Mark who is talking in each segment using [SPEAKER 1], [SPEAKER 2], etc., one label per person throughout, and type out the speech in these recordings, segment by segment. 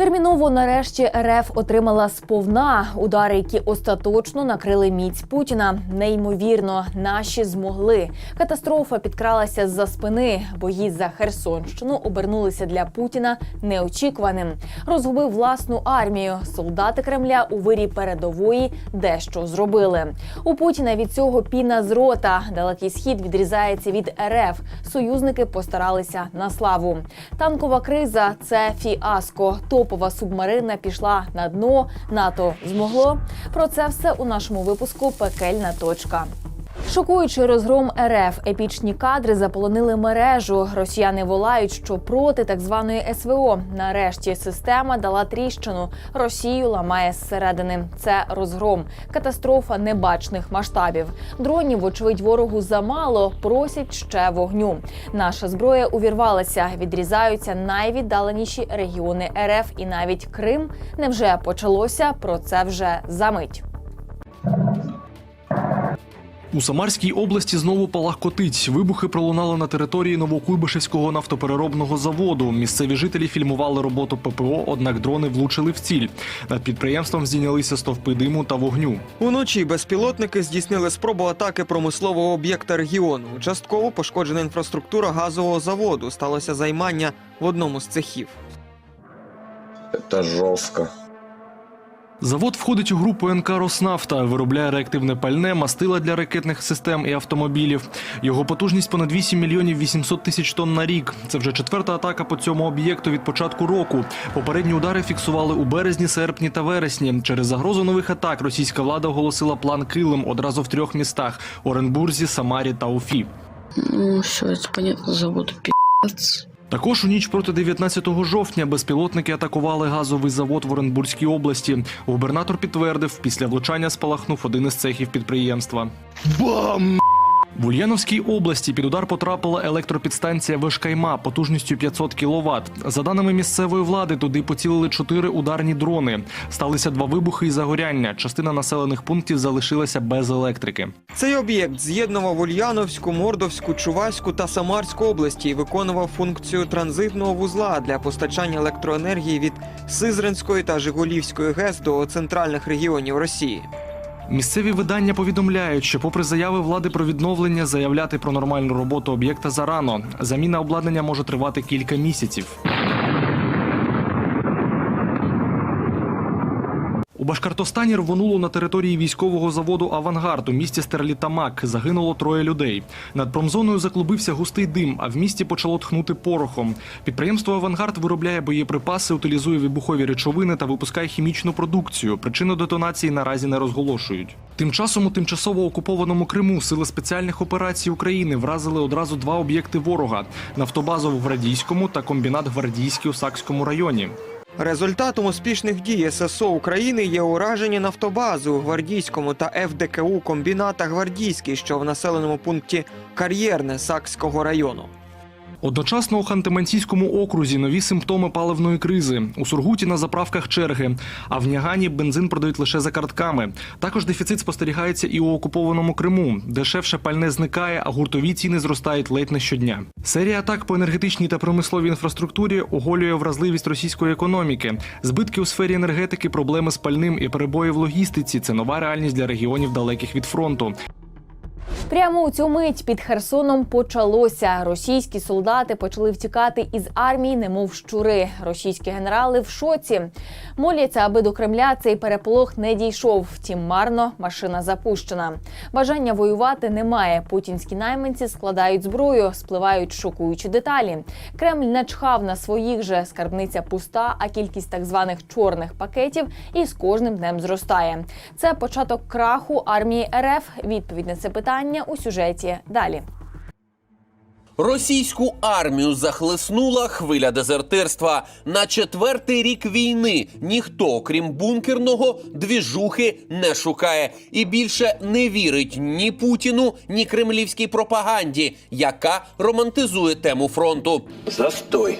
[SPEAKER 1] Терміново нарешті РФ отримала сповна удари, які остаточно накрили міць Путіна. Неймовірно, наші змогли. Катастрофа підкралася з-за спини. Бої за Херсонщину обернулися для Путіна неочікуваним. Розгубив власну армію. Солдати Кремля у вирі передової дещо зробили. У Путіна від цього піна з рота. Далекий схід відрізається від РФ. Союзники постаралися на славу. Танкова криза це фіаско. Топова субмарина пішла на дно. НАТО змогло. Про це все у нашому випуску Пекельна точка. Шокуючий розгром РФ, епічні кадри заполонили мережу. Росіяни волають, що проти так званої СВО. Нарешті система дала тріщину. Росію ламає зсередини. Це розгром, катастрофа небачних масштабів. Дронів, вочевидь, ворогу замало. Просять ще вогню. Наша зброя увірвалася. Відрізаються найвіддаленіші регіони РФ і навіть Крим. Невже почалося? Про це вже за мить.
[SPEAKER 2] У Самарській області знову палахкотить. Вибухи пролунали на території Новокуйбишевського нафтопереробного заводу. Місцеві жителі фільмували роботу ППО, однак дрони влучили в ціль. Над підприємством здійнялися стовпи диму та вогню.
[SPEAKER 3] Уночі безпілотники здійснили спробу атаки промислового об'єкта регіону. Частково пошкоджена інфраструктура газового заводу. Сталося займання в одному з цехів.
[SPEAKER 4] Это жестко.
[SPEAKER 2] Завод входить у групу НК «Роснафта», виробляє реактивне пальне, мастила для ракетних систем і автомобілів. Його потужність понад 8 мільйонів 800 тисяч тонн на рік. Це вже четверта атака по цьому об'єкту від початку року. Попередні удари фіксували у березні, серпні та вересні. Через загрозу нових атак російська влада оголосила план Килим одразу в трьох містах: Оренбурзі, Самарі та Уфі.
[SPEAKER 5] Ну, все, это понятно, заводу пи***ц.
[SPEAKER 2] Також у ніч проти 19 жовтня безпілотники атакували газовий завод в Оренбурзькій області. Губернатор підтвердив, після влучання спалахнув один із цехів підприємства. Бам! В Ульяновській області під удар потрапила електропідстанція Вишкайма потужністю 500 кВт. За даними місцевої влади, туди поцілили чотири ударні дрони. Сталися два вибухи і загоряння. Частина населених пунктів залишилася без електрики.
[SPEAKER 3] Цей об'єкт з'єднував Ульяновську, Мордовську, Чувашську та Самарську області і виконував функцію транзитного вузла для постачання електроенергії від Сизринської та Жигулівської ГЕС до центральних регіонів Росії.
[SPEAKER 2] Місцеві видання повідомляють, що, попри заяви влади про відновлення, заявляти про нормальну роботу об'єкта зарано. Заміна обладнання може тривати кілька місяців. У Башкортостані рвонуло на території військового заводу Авангард у місті Стерлітамак. Загинуло троє людей. Над промзоною заклубився густий дим, а в місті почало тхнути порохом. Підприємство Авангард виробляє боєприпаси, утилізує вибухові речовини та випускає хімічну продукцію. Причину детонації наразі не розголошують. Тим часом у тимчасово окупованому Криму сили спеціальних операцій України вразили одразу два об'єкти ворога: нафтобазу в Гвардійському та комбінат Гвардійський у Сакському районі.
[SPEAKER 3] Результатом успішних дій ССО України є ураження нафтобази у Гвардійському та ФДКУ комбіната Гвардійський, що в населеному пункті Кар'єрне Сакського району.
[SPEAKER 2] Одночасно у Ханти-Мансійському окрузі нові симптоми паливної кризи. У Сургуті на заправках черги, а в Нягані бензин продають лише за картками. Також дефіцит спостерігається і у окупованому Криму. Дешевше пальне зникає, а гуртові ціни зростають ледь не щодня. Серія атак по енергетичній та промисловій інфраструктурі оголює вразливість російської економіки. Збитки у сфері енергетики, проблеми з пальним і перебої в логістиці це нова реальність для регіонів далеких від фронту.
[SPEAKER 1] Прямо у цю мить під Херсоном почалося. Російські солдати почали втікати із армії, немов щури. Російські генерали в шоці. Моляться, аби до Кремля цей переполох не дійшов. Втім, марно машина запущена. Бажання воювати немає. Путінські найманці складають зброю, спливають шокуючі деталі. Кремль не чхав на своїх же скарбниця пуста, а кількість так званих чорних пакетів із кожним днем зростає. Це початок краху армії РФ. Відповідь на це питання у сюжеті далі.
[SPEAKER 6] Російську армію захлеснула хвиля дезертирства. На четвертий рік війни ніхто, крім бункерного, двіжухи не шукає і більше не вірить ні Путіну, ні кремлівській пропаганді, яка романтизує тему фронту.
[SPEAKER 7] Застой.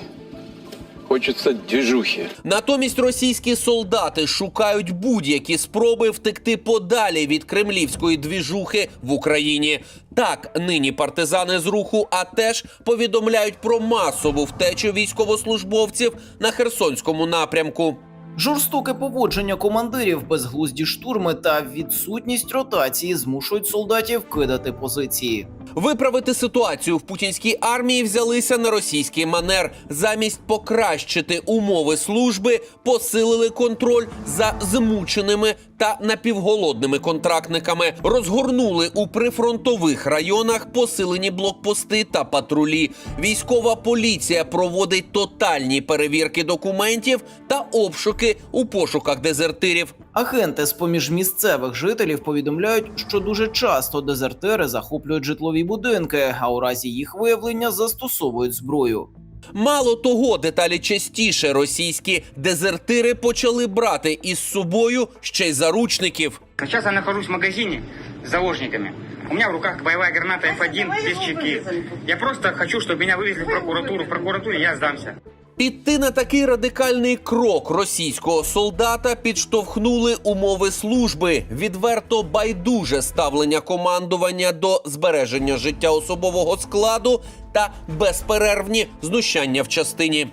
[SPEAKER 7] Хочется діжухи.
[SPEAKER 6] Натомість російські солдати шукають будь-які спроби втекти подалі від кремлівської двіжухи в Україні. Так, нині партизани з руху а теж повідомляють про масову втечу військовослужбовців на Херсонському напрямку.
[SPEAKER 8] Жорстоке поводження командирів, безглузді штурми та відсутність ротації змушують солдатів кидати позиції.
[SPEAKER 6] Виправити ситуацію в путінській армії взялися на російський манер. Замість покращити умови служби, посилили контроль за змученими та напівголодними контрактниками, розгорнули у прифронтових районах посилені блокпости та патрулі. Військова поліція проводить тотальні перевірки документів та обшуки у пошуках дезертирів.
[SPEAKER 8] Агенти з поміж місцевих жителів повідомляють, що дуже часто дезертири захоплюють житлові будинки, а у разі їх виявлення застосовують зброю.
[SPEAKER 6] Мало того, деталі частіше російські дезертири почали брати із собою ще й заручників.
[SPEAKER 9] Зараз я нахожусь в магазині з заложниками. У меня в руках боевая граната F1 без чеки. Я просто хочу, чтобы меня вывезли в прокуратуру. В прокуратуре я сдамся.
[SPEAKER 6] Піти на такий радикальний крок російського солдата підштовхнули умови служби, відверто байдуже ставлення командування до збереження життя особового складу та безперервні знущання в частині.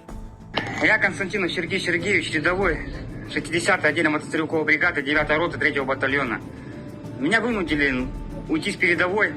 [SPEAKER 9] Я Константинов Сергей Сергеевич, рядовой 60-й отдельно мотострелковой бригады 9-й роты 3-го батальона. Меня вынудили уйти с передовой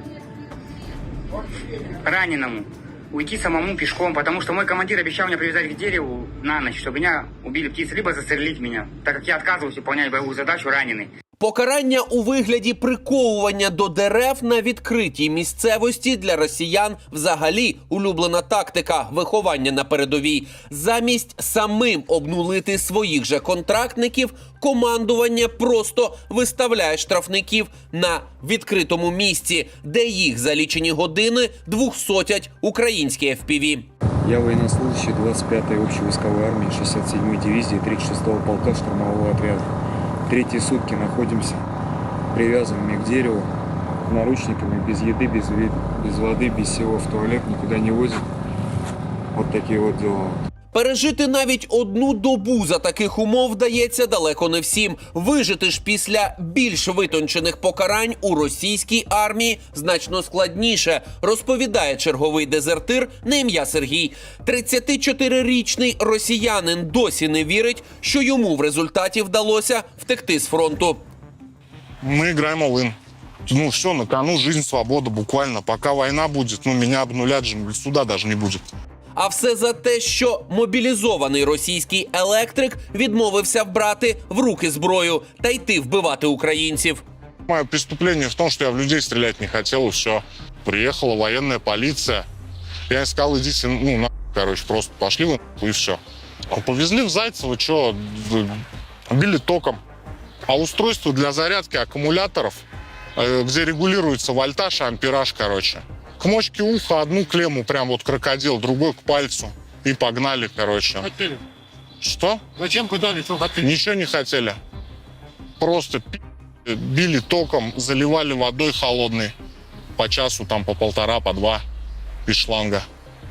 [SPEAKER 9] раненому, уйти самому пешком, потому что мой командир обещал меня привязать к дереву на ночь, чтобы меня убили птицы, либо застрелить меня, так как я отказываюсь выполнять боевую задачу раненый.
[SPEAKER 6] Покарання у вигляді приковування до дерев на відкритій місцевості для росіян взагалі улюблена тактика виховання на передовій. Замість самим обнулити своїх же контрактників, командування просто виставляє штрафників на відкритому місці, де їх за лічені години двохсотять українські FPV.
[SPEAKER 10] Я военнослужащий 25-й общевойсковой армии 67-й дивизии 36-го полка штурмового отряда. Третьи сутки находимся привязанными к дереву, наручниками, без еды, без, без воды, без всего в туалет, никуда не возят. Вот такие вот дела.
[SPEAKER 6] Пережити навіть одну добу за таких умов вдається далеко не всім. Вижити ж після більш витончених покарань у російській армії значно складніше, розповідає черговий дезертир на ім'я Сергій. 34-річний росіянин досі не вірить, що йому в результаті вдалося втекти з фронту.
[SPEAKER 11] Мы играем all Ну все, на кону жизнь, свобода буквально. Пока война будет, ну меня обнулят же, суда даже не будет.
[SPEAKER 6] А все за те, що мобілізований російський електрик відмовився брати в руки зброю та йти вбивати українців.
[SPEAKER 11] Мое преступление в том, что я в людей стрелять не хотел, и все. Приехала военная полиция. Я сказал, идите, ну, на, короче, просто пошли вы, и все. Повезли в Зайцево, что, били током. А устройство для зарядки аккумуляторов, э, где регулируется вольтаж ампераж, короче. К мочке уха одну клемму, прям вот крокодил, другой к пальцу. И погнали, короче.
[SPEAKER 7] Хотели.
[SPEAKER 11] Что?
[SPEAKER 7] Зачем куда что хотели?
[SPEAKER 11] Ничего не хотели. Просто били током, заливали водой холодной. По часу, там по полтора, по два из шланга.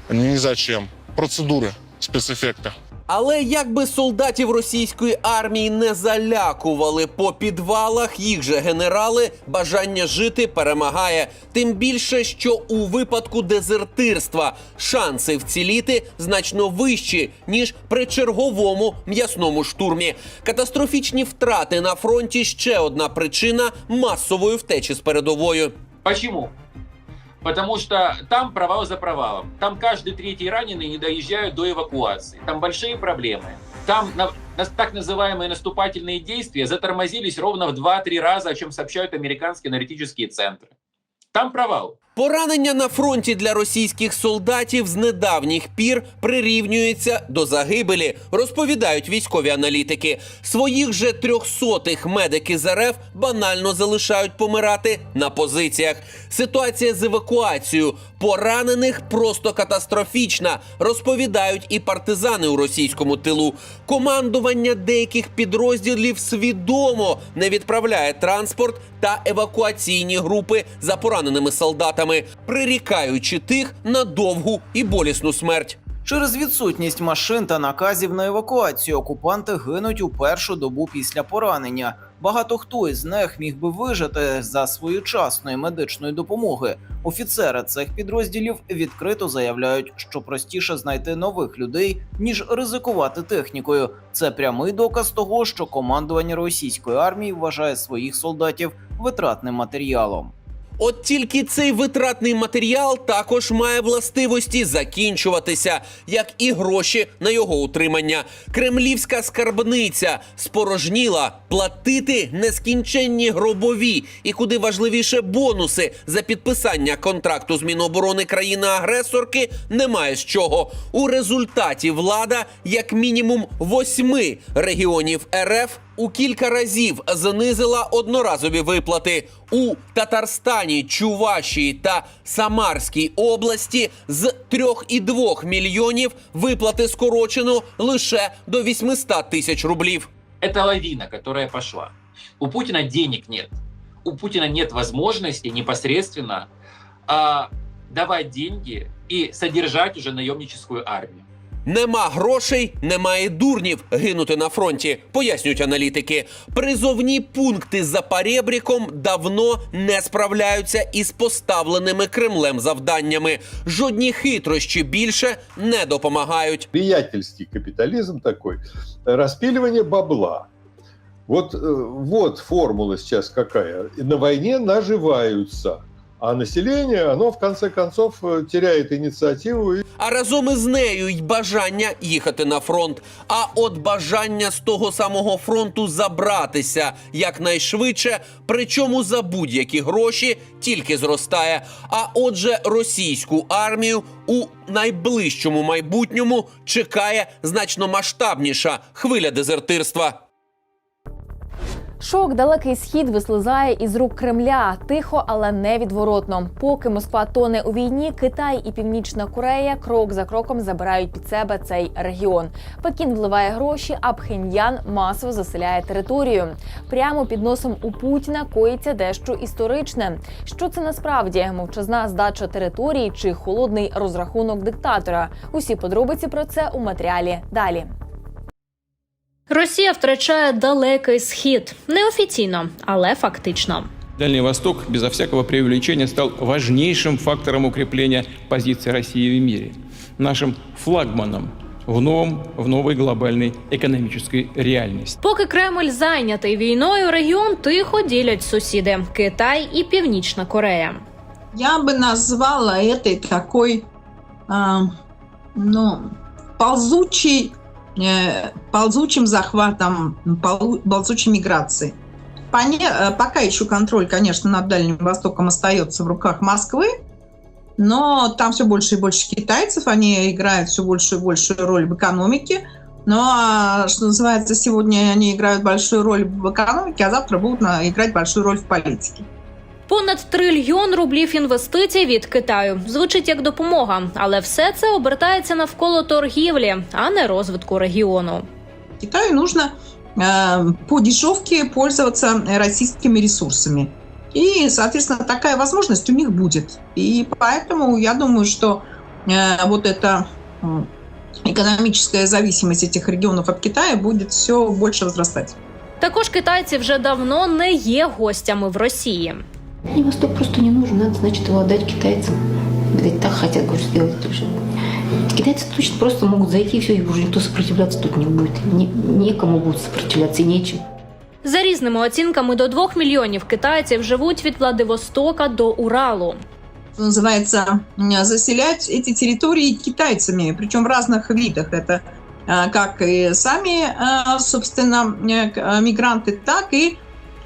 [SPEAKER 11] Ни зачем. Процедуры, спецэффекты.
[SPEAKER 6] Але якби солдатів російської армії не залякували по підвалах, їх же генерали бажання жити перемагає. Тим більше, що у випадку дезертирства шанси вціліти значно вищі ніж при черговому м'ясному штурмі. Катастрофічні втрати на фронті ще одна причина масової втечі з передовою.
[SPEAKER 12] Почему? Потому что там провал за провалом. Там каждый третий раненый не доезжают до эвакуации. Там большие проблемы. Там на- на- так называемые наступательные действия затормозились ровно в 2-3 раза, о чем сообщают американские аналитические центры. Там провал.
[SPEAKER 6] Поранення на фронті для російських солдатів з недавніх пір прирівнюється до загибелі, розповідають військові аналітики. Своїх же трьохсотих медики з РФ банально залишають помирати на позиціях. Ситуація з евакуацією поранених просто катастрофічна, розповідають і партизани у російському тилу. Командування деяких підрозділів свідомо не відправляє транспорт та евакуаційні групи за пораненими солдатами, прирікаючи тих на довгу і болісну смерть.
[SPEAKER 8] Через відсутність машин та наказів на евакуацію окупанти гинуть у першу добу після поранення. Багато хто із них міг би вижити за своєчасної медичної допомоги. Офіцери цих підрозділів відкрито заявляють, що простіше знайти нових людей ніж ризикувати технікою. Це прямий доказ того, що командування російської армії вважає своїх солдатів витратним матеріалом.
[SPEAKER 6] От тільки цей витратний матеріал також має властивості закінчуватися, як і гроші на його утримання. Кремлівська скарбниця спорожніла платити нескінченні гробові і куди важливіше бонуси за підписання контракту з Міноборони країни-агресорки немає з чого. У результаті влада, як мінімум восьми регіонів РФ, у кілька разів знизила одноразові виплати у Татарстані, Чувашії та Самарській області з 3,2 мільйонів виплати скорочено лише до 800 тисяч рублів.
[SPEAKER 12] Это лавина, которая пошла. У Путина денег нет. У Путина нет возможности непосредственно а, давать деньги и содержать уже наемническую армию.
[SPEAKER 6] Нема грошей, немає дурнів гинути на фронті, пояснюють аналітики. Призовні пункти за парєбріком давно не справляються із поставленими Кремлем завданнями. Жодні хитрощі більше не допомагають.
[SPEAKER 13] приятельский капитализм такой, распиливание бабла. Вот, э, вот формула сейчас какая. На войне наживаются, а население, оно в конце концов э, теряет инициативу
[SPEAKER 6] А разом із нею й бажання їхати на фронт. А от бажання з того самого фронту забратися якнайшвидше, причому за будь-які гроші тільки зростає. А отже, російську армію у найближчому майбутньому чекає значно масштабніша хвиля дезертирства.
[SPEAKER 1] Шок далекий схід вислизає із рук Кремля тихо, але невідворотно. Поки Москва тоне у війні, Китай і Північна Корея крок за кроком забирають під себе цей регіон. Пекін вливає гроші, а Пхеньян масово заселяє територію. Прямо під носом у Путіна коїться дещо історичне. Що це насправді мовчазна здача території чи холодний розрахунок диктатора? Усі подробиці про це у матеріалі далі.
[SPEAKER 14] Росія втрачає далекий схід неофіційно, але фактично.
[SPEAKER 7] Дальний Восток, безо всякого преувеличения, стал важнейшим фактором укрепления позиции России в мире, нашим флагманом в новом, в новой глобальной экономической реальности.
[SPEAKER 14] Поки Кремль зайнятий війною, регіон тихо ділять сусіди Китай і Північна Корея.
[SPEAKER 15] Я бы назвала этой такой, а, ну, ползучий, э, ползучим захватом, ползучей миграции. Поне- э, пока еще контроль, конечно, над Дальним Востоком остается в руках Москвы, но там все больше и больше китайцев, они играют все большую и большую роль в экономике. Но, а, что называется, сегодня они играют большую роль в экономике, а завтра будут играть большую роль в политике.
[SPEAKER 14] Понад трильйон рублів інвестицій від Китаю звучить як допомога, але все це обертається навколо торгівлі, а не розвитку регіону.
[SPEAKER 15] Китаю нужно э, по дешевке пользоваться э, российскими ресурсами. И, соответственно, такая возможность у них будет. И поэтому я думаю, что э, вот эта м, экономическая зависимость этих регионов от Китая будет все больше возрастать.
[SPEAKER 14] Також китайці вже давно не є гостями в Росії.
[SPEAKER 5] Мне Восток просто не нужен, надо, значит, его отдать китайцам. Видать, так хотят, говорю, сделать тоже. Китайцы точно просто могут зайти, и все, и уже никто сопротивляться тут не будет. Не- некому будет сопротивляться, и нечем.
[SPEAKER 14] За різними оцінками до двох мільйонів китайців живуть від Владивостока до Уралу.
[SPEAKER 15] Что называется, м, заселять эти территории китайцами, причем в разных видах. Это э, как и сами, э, собственно, э, к- э, мигранты, так и э,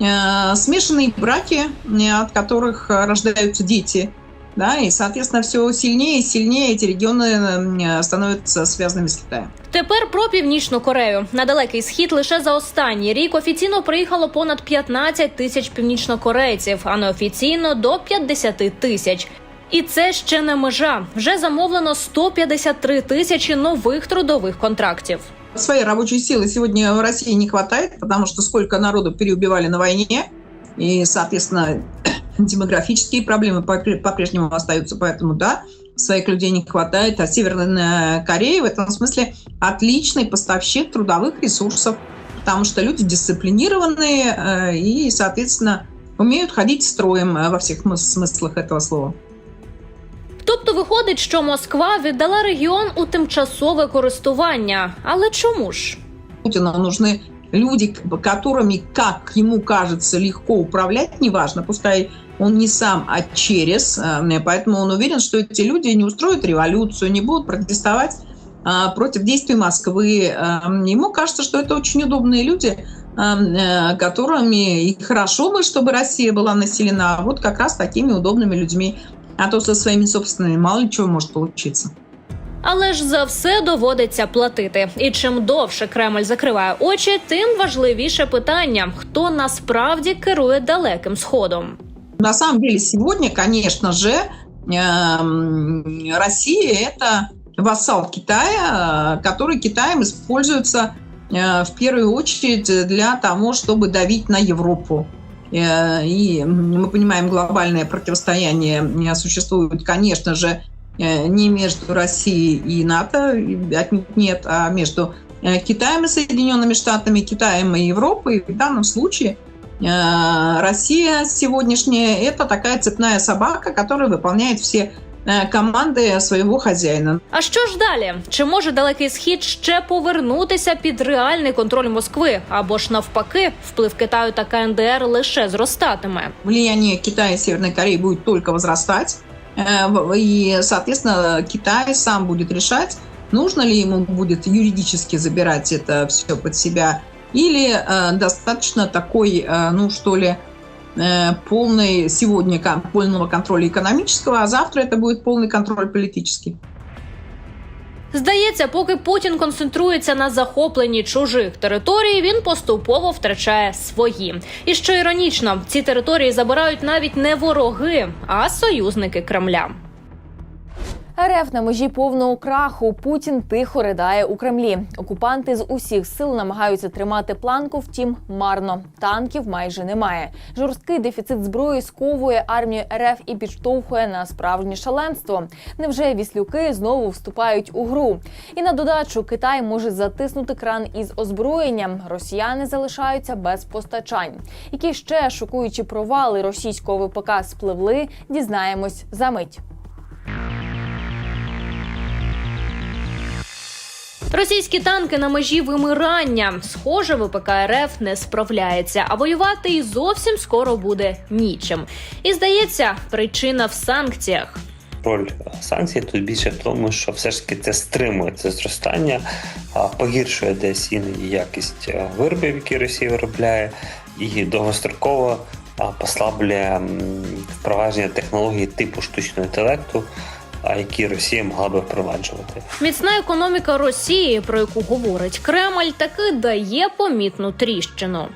[SPEAKER 15] смешанные браки, э, от которых э, рождаются дети. Да, и, соответственно, все сильнее и сильнее эти регионы э, становятся связанными с Китаем.
[SPEAKER 14] Тепер про північну Корею. На далекий схід лише за останній рік офіційно приїхало понад 15 тисяч північнокорейців, а неофіційно до 50 тисяч. І це ще не межа. Вже замовлено 153 тисячі нових трудових контрактів.
[SPEAKER 15] Своей рабочей силы сегодня в России не хватает, потому что сколько народу переубивали на войне, и, соответственно, демографические проблемы попре- по-прежнему остаются. Поэтому, да, своих людей не хватает, а Северная Корея в этом смысле отличный поставщик трудовых ресурсов, потому что люди дисциплинированные э, и, соответственно, умеют ходить строем э, во всех мыс- смыслах этого слова.
[SPEAKER 14] Тобто виходить, що Москва віддала регіон у тимчасове користування. Але чому ж?
[SPEAKER 15] Путину нужны люди, к- которыми, как ему кажется, легко управлять, неважно, пускай он не сам, а через, э, поэтому он уверен, что эти люди не устроят революцию, не будут протестовать а, против действий Москвы. Э, Ему кажется, что это очень удобные люди, э, э, которыми и хорошо бы, чтобы Россия была населена вот как раз такими удобными людьми. А то со своими собственными мало ли чего может получиться.
[SPEAKER 14] Але ж за все доводиться платити. І чим довше Кремль закриває очі, тим важливіше питання: хто насправді керує далеким сходом.
[SPEAKER 15] На самом деле сегодня, конечно же, эм, Россия это вассал Китая, э, который Китаем используется э, в первую очередь для того, чтобы давить на Европу. Э, И мы понимаем, глобальное противостояние существует, конечно же, э, не между Россией и НАТО, нет, а между э, Китаем и Соединенными Штатами, Китаем и Европой. В данном случае Россия сегодняшняя – это такая цепная собака, которая выполняет все э, команды своего хозяина.
[SPEAKER 14] А що ж далі? Чи може далекий схід ще повернутися під реальний контроль Москви? Або ж навпаки, вплив Китаю та КНДР лише зростатиме?
[SPEAKER 15] Влияние Китая и Северной Кореи будет только возрастать. Э, в- И, соответственно, Китай сам будет решать, нужно ли ему будет юридически забирать это все под себя, или э, достаточно такой, э, ну что ли, э, полный сегодня кон- полного контроля экономического, а завтра это будет полный контроль политический.
[SPEAKER 14] Здається, поки Путін концентрується на захопленні чужих територій, він поступово втрачає свої. І що іронічно, ці території забирають навіть не вороги, а союзники Кремля.
[SPEAKER 1] РФ на межі повного краху. Путін тихо ридає у Кремлі. Окупанти з усіх сил намагаються тримати планку, втім марно. Танків майже немає. Жорсткий дефіцит зброї сковує армію РФ і підштовхує на справжнє шаленство. Невже віслюки знову вступають у гру? І на додачу Китай може затиснути кран із озброєнням. Росіяни залишаються без постачань. Які ще шокуючі провали російського ВПК спливли, дізнаємось за мить.
[SPEAKER 14] Російські танки на межі вимирання. Схоже, ВПК РФ не справляється, а воювати і зовсім скоро буде нічим. І здається, причина в санкціях.
[SPEAKER 16] Роль санкцій тут більше в тому, що все ж таки це стримує це зростання, погіршує десь іноді якість е, виробів, які Росія виробляє, і довгостроково послаблює впровадження технологій типу штучного інтелекту, які Росія могла би впроваджувати.
[SPEAKER 14] Міцна економіка Росії, про яку говорить Кремль, таки дає помітну тріщину.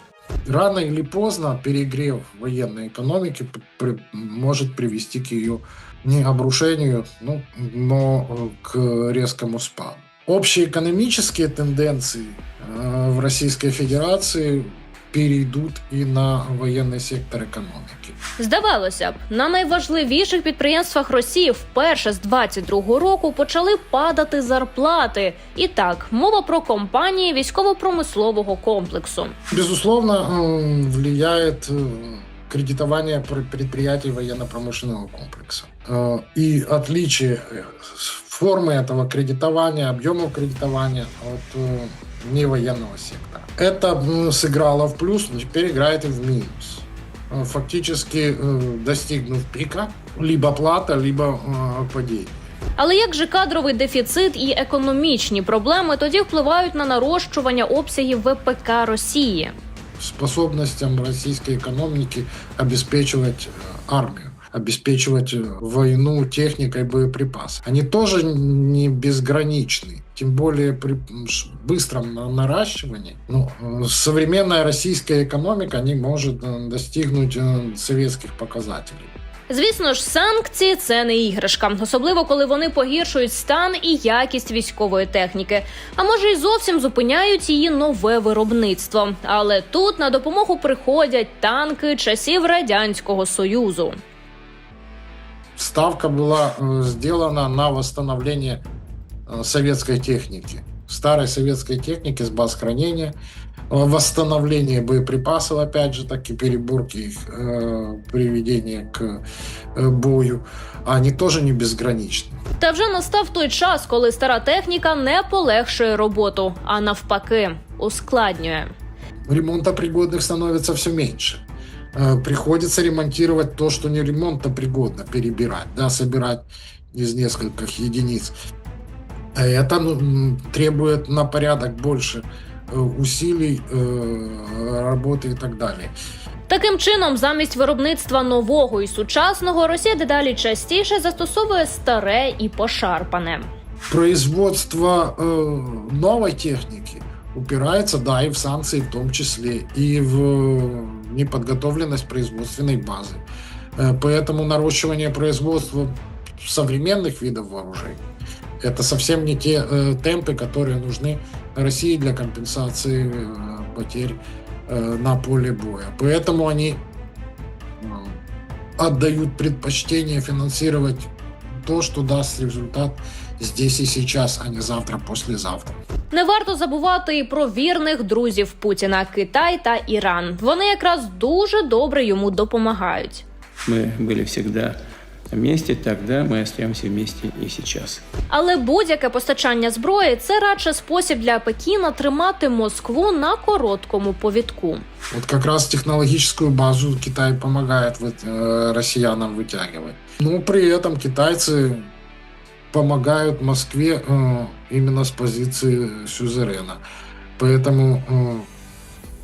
[SPEAKER 17] Рано или поздно перегрев военной экономики п- при- может привести к ее не обрушению, ну, но э, к резкому спаду. Общие экономические тенденции э, в Российской Федерации перейдут и на военный сектор экономики.
[SPEAKER 14] Здавалося б, на найважливіших підприємствах Росії вперше з 22-го року почали падати зарплати. І так, мова про компанії військово-промислового комплексу.
[SPEAKER 17] Безусловно, э, влияет э, кредитование пр- предприятий военно-промышленного комплекса. Э, И отличие э, с- формы этого кредитования, объемов кредитования от э, невоенного сектора. Это м, сыграло в плюс, но теперь играет и в минус. Э, Фактически э, достигнув пика, либо плата, либо э, падение.
[SPEAKER 14] Але як же кадровий дефіцит і економічні проблеми тоді впливають на нарощування обсягів ВПК Росії?
[SPEAKER 17] способностям российской экономики обеспечивать э, армию, обеспечивать э, войну техникой, боеприпасами. Они тоже не безграничны. Тем более при м, ш- быстром на- наращивании. Ну, э, современная российская экономика не может э, достигнуть э, советских показателей.
[SPEAKER 14] Звісно ж, санкції це не іграшка, особливо коли вони погіршують стан і якість військової техніки. А може, й зовсім зупиняють її нове виробництво. Але тут на допомогу приходять танки часів радянського союзу.
[SPEAKER 17] ставка была э, сделана на восстановление э, советской техники, старой советской техники с баз хранения, э, восстановление боеприпасов, опять же, таки переборки их, э, приведение к э, бою. Они тоже не безграничны.
[SPEAKER 14] Та вже настав той час, коли стара техніка не полегшує роботу, а навпаки, ускладнює.
[SPEAKER 17] ремонтопригодных становится все меньше. Э, Приходится ремонтировать то, что не ремонтопригодно, перебирать, да, собирать из нескольких единиц. Это ну, м, требует на порядок больше э, усилий, э, работы и так далее.
[SPEAKER 14] Таким чином, замість виробництва нового і сучасного, Росія дедалі частіше застосовує старе і пошарпане.
[SPEAKER 17] Производство э, новой техники упирается, да, и в санкции в том числе, и в э, неподготовленность производственной базы. Э, Поэтому наращивание производства современных видов вооружений это совсем не те э, темпы, которые нужны России для компенсации э, потерь э, на поле боя. Поэтому они э, отдают предпочтение финансировать то, что даст результат здесь и сейчас, а не завтра, послезавтра.
[SPEAKER 14] Не варто забувати і про вірних друзів Путіна Китай та Іран. Вони якраз дуже добре йому допомагають.
[SPEAKER 7] Мы были всегда вместе тогда, мы остаемся вместе и сейчас.
[SPEAKER 14] Але будь-яке постачання зброї це радше спосіб для Пекіна тримати Москву на короткому повідку.
[SPEAKER 17] Вот как раз технологическую базу Китай помогает вот, э, россиянам вытягивать. Но при этом китайцы помогают Москве э, именно с позиции сюзерена. Поэтому э,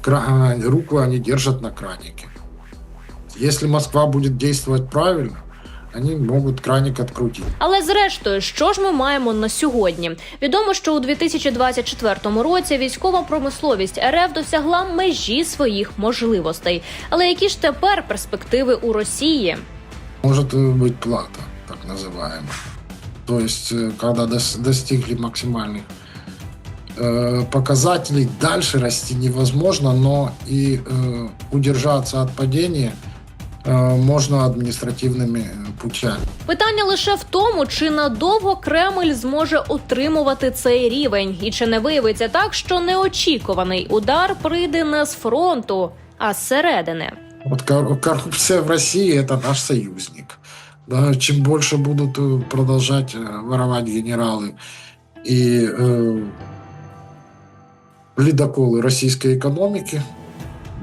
[SPEAKER 17] кра- э, руку они держат на кранике. Если Москва будет действовать правильно, они могут краник открутить.
[SPEAKER 14] Але зрештою, що ж ми маємо на сьогодні? Відомо, що у 2024 році військова промисловість РФ досягла межі своїх можливостей. Але які ж тепер перспективи у Росії?
[SPEAKER 17] Может э, быть плата, так называемая. То есть, э, когда дос- достигли максимальных э, показателей, дальше расти невозможно, но и э, удержаться от падения э, можно административными э, путями.
[SPEAKER 14] Питання лише в тому, чи надовго Кремль зможе утримувати цей рівень, і чи не виявиться так, що неочікуваний удар прийде не з фронту, а зсередини.
[SPEAKER 17] Вот кор- коррупция в России это наш союзник. Да, чем больше будут э, продолжать э, воровать генералы и э, ледоколы российской экономики,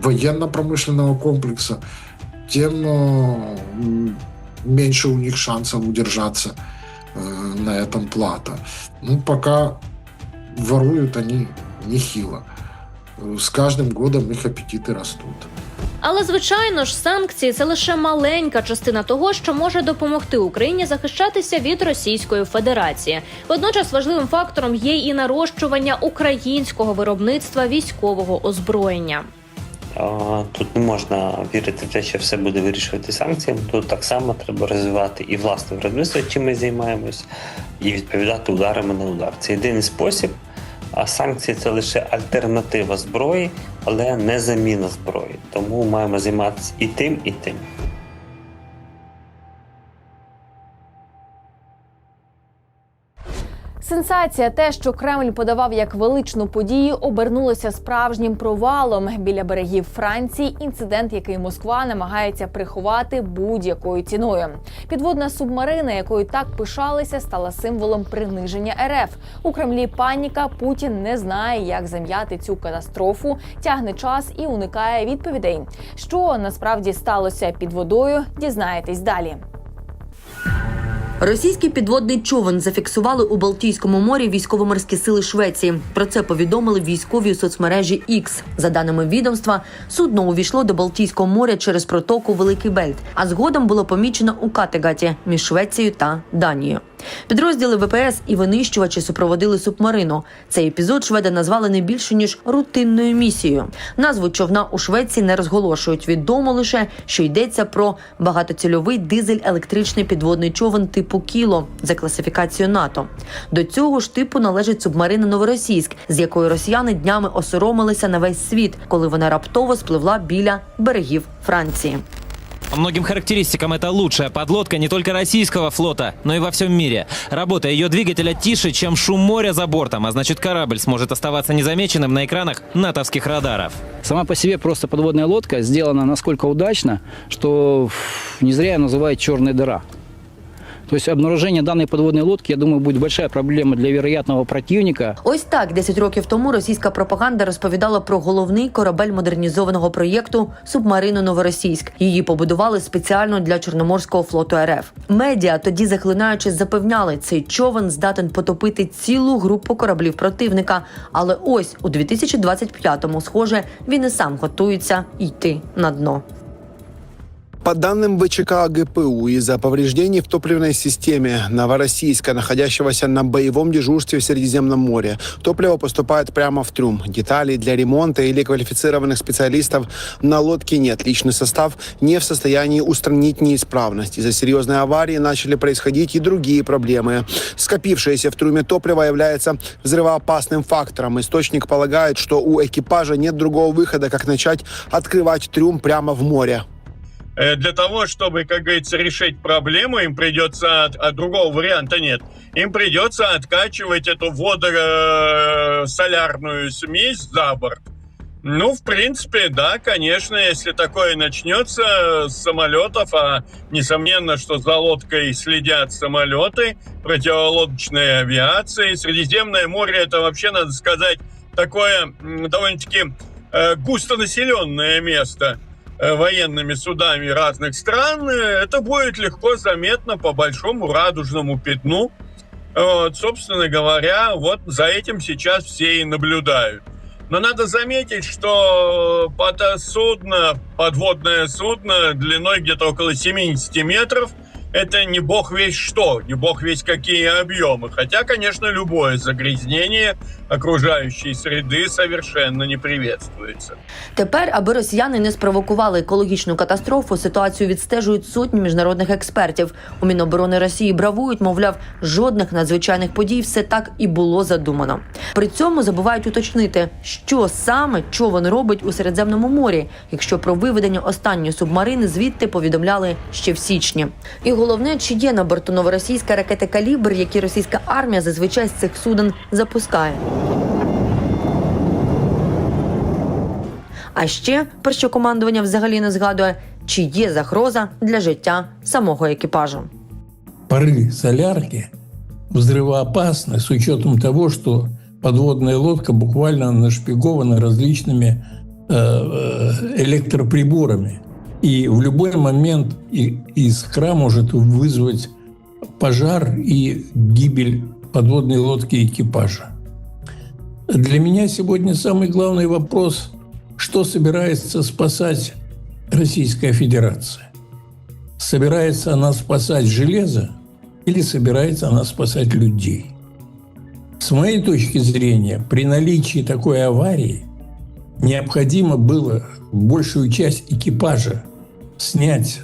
[SPEAKER 17] военно-промышленного комплекса, тем э, меньше у них шансов удержаться э, на этом плато. Ну, пока воруют они нехило. С каждым годом их аппетиты растут.
[SPEAKER 14] Але звичайно ж, санкції це лише маленька частина того, що може допомогти Україні захищатися від Російської Федерації. Водночас важливим фактором є і нарощування українського виробництва військового озброєння.
[SPEAKER 16] Тут не можна вірити в те, що все буде вирішувати санкціями. Тут так само треба розвивати і власне виробництво, чим ми займаємось, і відповідати ударами на удар. Це єдиний спосіб. А санкції це лише альтернатива зброї, але не заміна зброї. Тому маємо займатися і тим, і тим.
[SPEAKER 1] Сенсація, те, що Кремль подавав як величну подію, обернулося справжнім провалом біля берегів Франції. Інцидент, який Москва намагається приховати будь-якою ціною. Підводна субмарина, якою так пишалися, стала символом приниження РФ. У Кремлі паніка. Путін не знає, як зам'яти цю катастрофу, тягне час і уникає відповідей. Що насправді сталося під водою, дізнаєтесь далі.
[SPEAKER 18] Російський підводний човен зафіксували у Балтійському морі військово-морські сили Швеції. Про це повідомили військові у соцмережі X. За даними відомства, судно увійшло до Балтійського моря через протоку Великий Бельт, а згодом було помічено у Категаті між Швецією та Данією. Підрозділи ВПС і винищувачі супроводили субмарину. Цей епізод шведи назвали не більше ніж рутинною місією. Назву човна у Швеції не розголошують. Відомо лише, що йдеться про багатоцільовий дизель-електричний підводний човен типу Кіло за класифікацією НАТО. До цього ж типу належить субмарина Новоросійськ, з якої росіяни днями осоромилися на весь світ, коли вона раптово спливла біля берегів Франції.
[SPEAKER 19] Многим характеристикам это лучшая подлодка не только российского флота, но и во всем мире. Работа ее двигателя тише, чем шум моря за бортом, а значит корабль сможет оставаться незамеченным на экранах натовских радаров.
[SPEAKER 20] Сама по себе просто подводная лодка сделана насколько удачно, что не зря ее называют черная дыра. То есть обнаружение данной подводной лодки, я думаю, будет большая проблема для вероятного противника.
[SPEAKER 18] Ось так 10 років тому російська пропаганда розповідала про головний корабель модернізованого проєкту субмарину Новоросійськ. Її побудували спеціально для Чорноморського флоту РФ. Медіа тоді захлинаючись запевняли, цей човен здатен потопити цілу групу кораблів противника. Але ось у 2025-му, схоже, він і сам готується йти на дно.
[SPEAKER 21] По данным ВЧК ГПУ, из-за повреждений в топливной системе Новороссийска, находящегося на боевом дежурстве в Средиземном море, топливо поступает прямо в трюм. Деталей для ремонта или квалифицированных специалистов на лодке нет. Личный состав не в состоянии устранить неисправность. Из-за серьезной аварии начали происходить и другие проблемы. Скопившееся в трюме топливо является взрывоопасным фактором. Источник полагает, что у экипажа нет другого выхода, как начать открывать трюм прямо в море.
[SPEAKER 22] Э, для того, чтобы, как говорится, решить проблему, им придется, от- а другого варианта нет, им придется откачивать эту водосолярную смесь за борт. Ну, в принципе, да, конечно, если такое начнется с самолетов, а несомненно, что за лодкой следят самолеты, противолодочная авиация, Средиземное море это вообще, надо сказать, такое довольно-таки э, густонаселенное место военными судами разных стран, э, это будет легко заметно по большому радужному пятну. Вот, собственно говоря, вот за этим сейчас все и наблюдают. Но надо заметить, что под судно, подводное судно длиной где-то около 70 метров, это не бог весь что, не бог весь какие объемы. Хотя, конечно, любое загрязнение окружающей среды совершенно не приветствуется.
[SPEAKER 18] Тепер, аби росіяни не спровокували екологічну катастрофу, ситуацію відстежують сотні міжнародних експертів. У Міноборони Росії бравують, мовляв, жодних надзвичайних подій все так і було задумано. При цьому забувають уточнити, що саме човен робить у Середземному морі, якщо про виведення останньої субмарини звідти повідомляли ще в січні. І головне, чи є на борту новоросійська ракети калібр, які російська армія зазвичай з цих суден запускає. А ще про що командування взагалі не згадує, чи є загроза для життя самого екіпажу.
[SPEAKER 23] Пары солярки взрывоопасны с учетом того, что подводная лодка буквально нашпигована различными э, э, электроприборами. И в любой момент искра может вызвать пожар и гибель подводной лодки экипажа. Для меня сегодня самый главный вопрос, что собирается спасать Российская Федерация. Собирается она спасать железо или собирается она спасать людей? С моей точки зрения, при наличии такой аварии необходимо было большую часть экипажа снять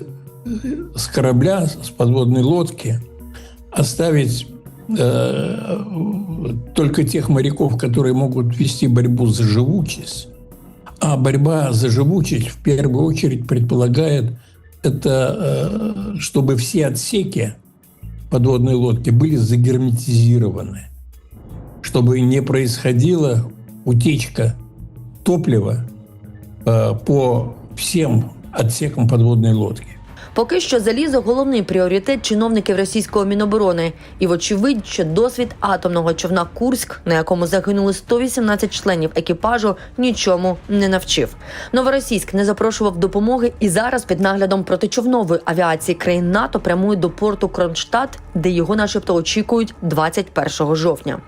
[SPEAKER 23] с корабля, с подводной лодки, оставить э, только тех моряков, которые могут вести борьбу за живучесть. А борьба за живучесть в первую очередь предполагает это, э, чтобы все отсеки подводной лодки были загерметизированы, чтобы не происходила утечка топлива э, по всем отсекам подводной лодки.
[SPEAKER 18] Поки що залізо головний пріоритет чиновників російського міноборони, і вочевидь, що досвід атомного човна Курськ, на якому загинули 118 членів екіпажу, нічому не навчив. Новоросійськ не запрошував допомоги і зараз під наглядом протичовнової авіації країн НАТО прямує до порту Кронштадт, де його, начебто, очікують 21 жовтня.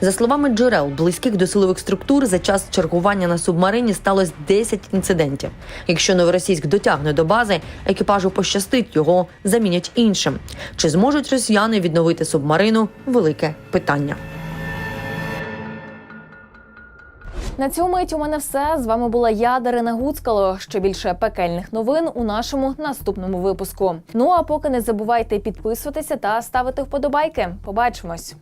[SPEAKER 18] За словами джерел, близьких до силових структур, за час чергування на субмарині сталося 10 інцидентів. Якщо новоросійськ дотягне до бази, екіпажу пощастить його замінять іншим. Чи зможуть росіяни відновити субмарину? Велике питання.
[SPEAKER 1] На цьому мить у мене все. З вами була я, Дарина Гуцкало. Ще більше пекельних новин у нашому наступному випуску. Ну а поки не забувайте підписуватися та ставити вподобайки. Побачимось.